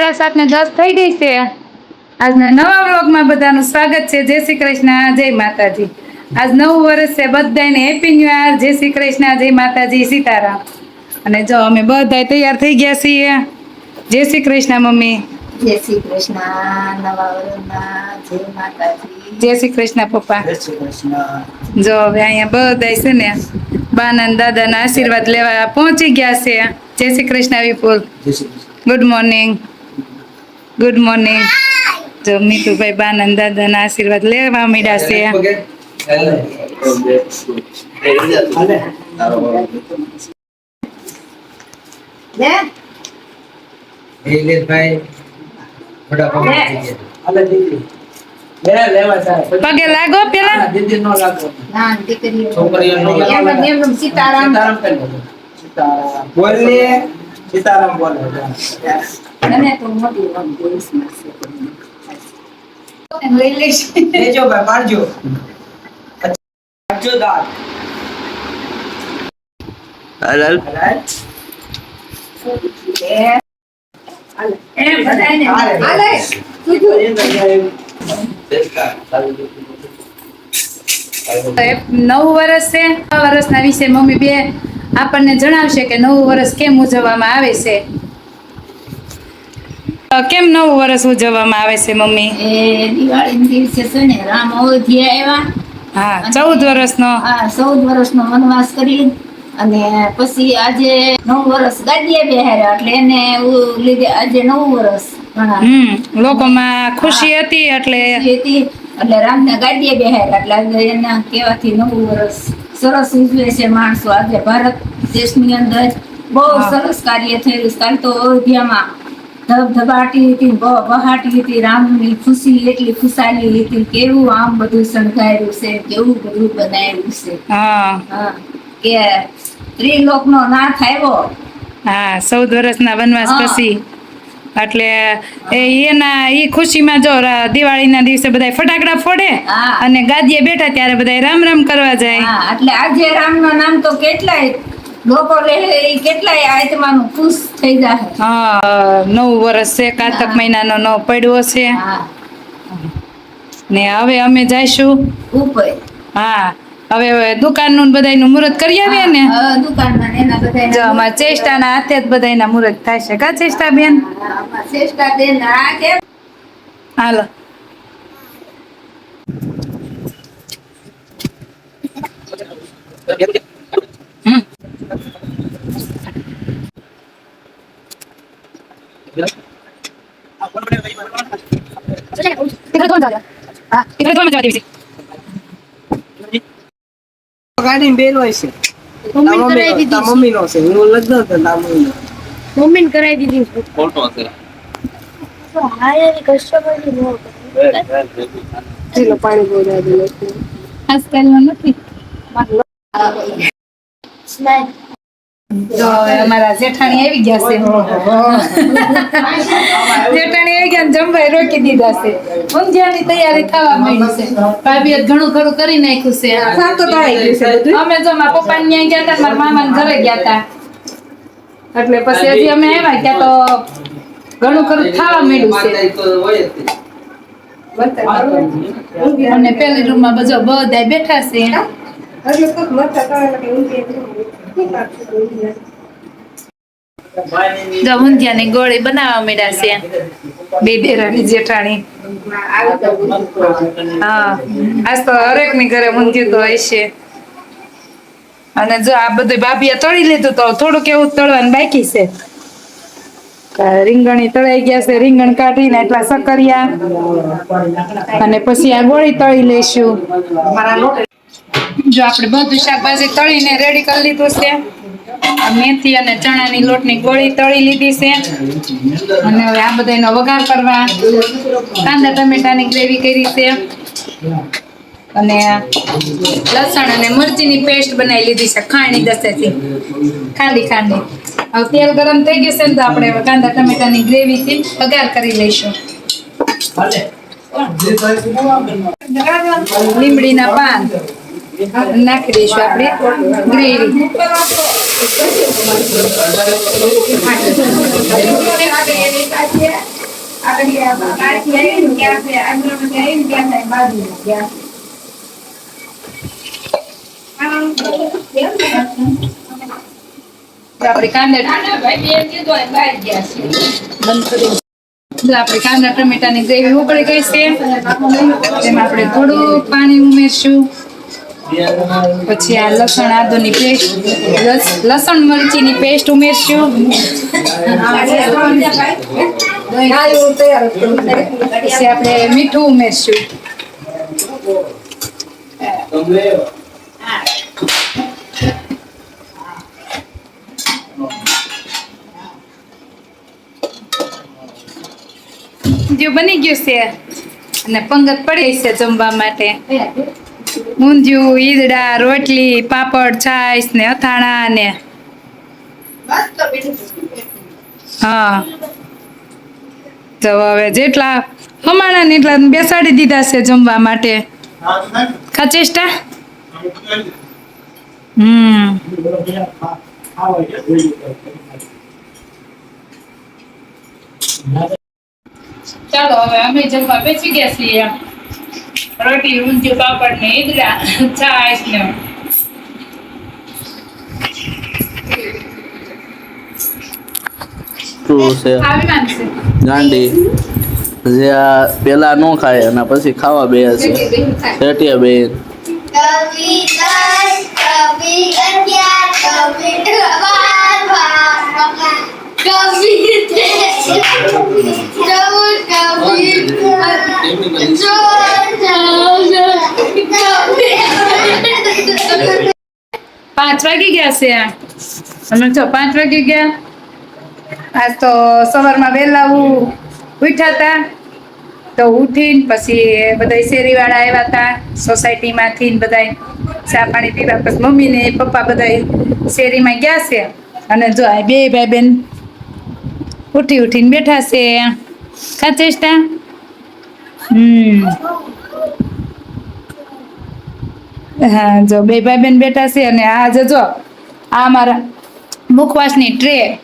સાડા સાત ને દસ થઈ ગઈ છે. આજના નવા વ્લોગમાં બધાનું સ્વાગત છે. જય શ્રી કૃષ્ણ જય માતાજી. આજ નવું વર્ષ છે. બધાને હેપી ન્યુ યર જય શ્રી કૃષ્ણ જય માતાજી સીતારામ. અને જો અમે બધા તૈયાર થઈ ગયા છીએ. જય શ્રી કૃષ્ણ મમ્મી. જય શ્રી કૃષ્ણ નવા વર્ષના જય માતાજી. જય શ્રી કૃષ્ણ પપ્પા. જય શ્રી કૃષ્ણ. જો હવે અહીંયા બધા છે ને બાના ને દાદાના આશીર્વાદ લેવા પહોંચી ગયા છે. જય Shri Krishna Vipul. Good morning good morning જો મીતુભાઈ બાના ને દાદાના આશીર્વાદ લેવા મળ્યા છે હાલે. લે નિલેશભાઈ વડાપાવ ખાઈ ગયા. હાલે દીદી. લે, લેવા જાય. પગે લાગો પેલા ના, દીદી નો લાગો. ના દીકરીઓ છોકરીઓનો લાગો. એમનું એમનું સીતારામ સીતારામ કરી દો. સીતારામ. બોલ. મને તો મોટી વાત દેશમાં છે લઈ લઈશ લેજો ભાઈ, પાડજો. પાડજો દાંત. હાલે. એ બધાયને હાલે. હાલે નવું વર્ષ છે વર્ષના વિશે મમ્મી બે આપણને જણાવશે કે નવું વર્ષ કેમ ઉજવવામાં આવે છે. કેમ નવું વર્ષ ઉજવવામાં આવે છે મમ્મી? એ દિવાળીના દિવસે છે ને રામ અયોધ્યા આવ્યા. હા ચૌદ વર્ષનો? ચૌદ વર્ષનો વનવાસ કરી અને પછી આજે નવ વર્ષ ગાદીએ બેહાર્યા એટલે એને લીધે આજે નવું વર્ષ હમ લોકોમાં ખુશી હતી એટલે હતી એટલે રામને ગાડીએ બેહાર્યા એટલે એના કહેવાથી નવું વર્ષ સરસ ઉજવે છે માણસો આજે ભારત દેશની અંદર બહુ સરસ કાર્ય થયેલું. કાલ તો અયોધ્યામાં ધબધબાટી હતી બહાટી હતી રામની ખુશી એટલી ખુશાલી હતી. કેવું આમ બધું શણગાર્યું છે કેવું બધું બનાવ્યું છે. હા. કે ત્રિલોકનો નાથ આવ્યો. હા ચૌદ વર્ષના વનવાસ પછી. એટલે એ એના એ ખુશીમાં જો દિવાળીના દિવસે બધા ફટાકડા ફોડે અને ગાદીએ બેઠા ત્યારે બધા રામ રામ કરવા જાય. એટલે આજે રામનું નામ તો કેટલાય લોકો લે કેટલાય આત્માનું ખુશ થઈ જાય હા નવ વર્ષ છે કારતક મહિનાનો નવ પડ્યો છે. ને હવે અમે જઈશું. ઉપર. હા. હવે દુકાનનું નું બધાયનું મુહૂર્ત કરી આવીએ ને? હા, દુકાનમાં ને એના બધાયના જો અમારા ચેષ્ટાના હાથે જ બધાયના મુહૂર્ત થાય છે. કા ચેષ્ટા બેન હા, હાલો. હમ. ગાડીમાં બેન હોય છે. મમ્મી નો દીધી તારા મમ્મીનો છે. હું લગ્ન હતો તારા મમ્મીનો. મમ્મીને કરાવી દીધી ની નો પાણી હવે અમારા જેઠાણી આવી ગયા છે. જેઠાણી આવી ગયા ને જમવાય રોકી દીધા છે. ઊંધિયાની તૈયારી થવા માંડી છે. ભાભીએ ઘણું ખરું કરી નાખ્યું છે. શાક તો તળાઈ ગયું છે અમે જો મારા પપ્પા ત્યાં ગયા હતા મારા મામા ઘરે ગયા હતા. એટલે પછી હજી અમે આવ્યા ક્યાં તો ઘણું ખરું થવા માંડ્યું છે. અને પેલી રૂમમાં બધો બધા બેઠા છે. જો ઊંધિયાની ગોળી બનાવવા મળ્યા છે. બે દેરાની જેઠાણી. હા, આજ તો હરેકની ઘરે ઊંધિયું તો હોય છે. અને જો આ બધું ભાભીએ તળી લીધું તો થોડુંક એવું તળવાનું બાકી છે. રીંગણી તળાઈ ગયા છે, રીંગણ કાઢીને એટલા સકરિયા. અને પછી આ ગોળી તળી લઈશું. જો આપણે બધું શાકભાજી તળીને રેડી કરી લીધું છે. મેથી અને ચણાની લોટની ગોળી તળી લીધી છે. અને હવે આ બધાનો વઘાર કરવા કાંદા ટમેટાની ગ્રેવી કરી છે. અને લસણ અને મરચીની પેસ્ટ બનાવી લીધી છે ખાંડની દસેથી ખાંડી ખાંડી. હવે તેલ ગરમ થઈ ગયું છે ને તો આપણે હવે કાંદા ટમેટાની ગ્રેવીથી વઘાર કરી લઈશું. લીમડીના પાન. નાખી દઈશું આપણે ગ્રેવી આપણે કાંદા, ટમેટાની ગ્રેવી ઉકળી ગઈ છે. તેમાં આપણે થોડું પાણી ઉમેરશું. પછી આ લસણ આદુની પેસ્ટ લસણ મરચીની પેસ્ટ ઉમેરશું. પછી આપણે મીઠું ઉમેરશું. જો બની ગયું છે. અને પંગત પડી છે જમવા માટે. ઊંધિયું ઈદડા રોટલી પાપડ છાશ ને અથાણા ને. હા. તો હવે જેટલા હમાણા ને એટલા બેસાડી દીધા છે જમવા માટે. ખચેષ્ટા હમ. ચાલો હવે અમે જમવા બેસી ગયા છીએ. રોટી ઊંધિયું પાપડ ને ઈદડા છાશ ને ગાંડી. જે આ પેલા નો ખાય અને પછી ખાવા બે છે સેટિયા બેન. પાંચ વાગી ગયા છે? અમે જો પાંચ વાગી ગયા. આજ તો સવારમાં વહેલા ઉઠ્યા હતા તો ઉઠીને પછી બધા શેરીવાળા આવ્યા હતા સોસાયટીમાંથી ને બધા ચા પાણી પીવા. પછી મમ્મી ને પપ્પા બધા શેરીમાં ગયા છે. અને જો આ બે ભાઈ બેન ઉઠી ઉઠીને બેઠા છે. ખાચેષ્ટા હમ. હા, જો બે ભાઈ બેન બેઠા છે અને આજે જો આ મારા મુખવાસની ટ્રે.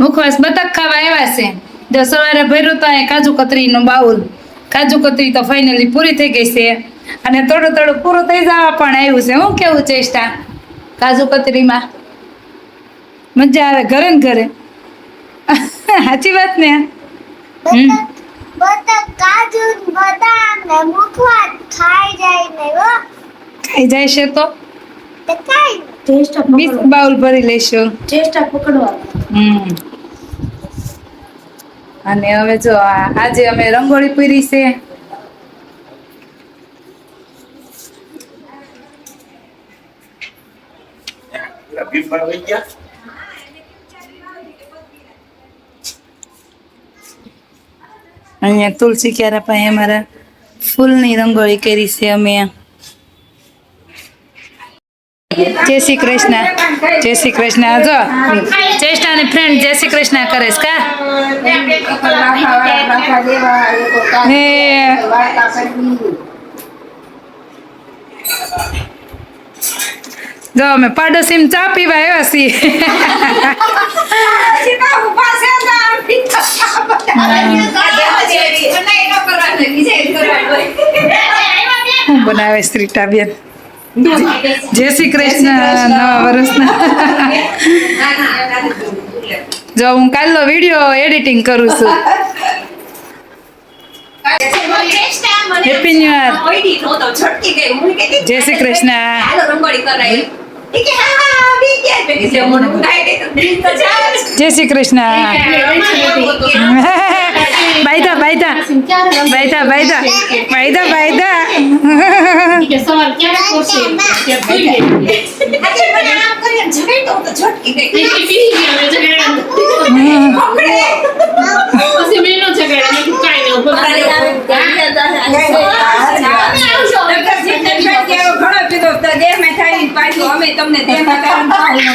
મુખવાસ બતક ખાવા આવ્યા છે. જો સવારે ભર્યું તો અહીંયા કાજુ કતરીનું બાઉલ. કાજુ કતરી તો ફાઇનલી પૂરી થઈ ગઈ છે. અને થોડું થોડું પૂરું થઈ જવા પણ આવ્યું છે. હું કેવું ચેષ્ટા કાજુ કતરીમાં? મજા આવે ઘરે ને ઘરે? સાચી વાત ને? હમ. કાજુ બદામ ને મુખવા ખાઈ જાય ને ખાઈ જાય છે તો? તો ખાઈ બીસ બાઉલ ભરી લઈશું પકડવા હમ. અને હવે જો આજે અમે રંગોળી પૂરી છે. અહીંયા તુલસી ક્યારા પાસે અમારા ફૂલની રંગોળી કરી છે અમે. જય શ્રી કૃષ્ણ. જય શ્રી કૃષ્ણ. જો ચેષ્ટા ને ફ્રેન્ડ જય શ્રી કૃષ્ણ કરે છે કા? જો અમે પાડોશી ચા પીવા આવ્યા છીએ. બનાવે શ્રીટા બેન. જય શ્રી કૃષ્ણ નવા વર્ષના. જો હું કાલનો વીડિયો એડિટિંગ કરું છું. હેપી ન્યુ યર જય શ્રી કૃષ્ણ. જય શ્રી કૃષ્ણ બાયદા બાયદા બાયદા બાયદા બાયદા બાયદા ઘણો કીધો દેહ માં થાય પાછું અમે તમને દેહ માં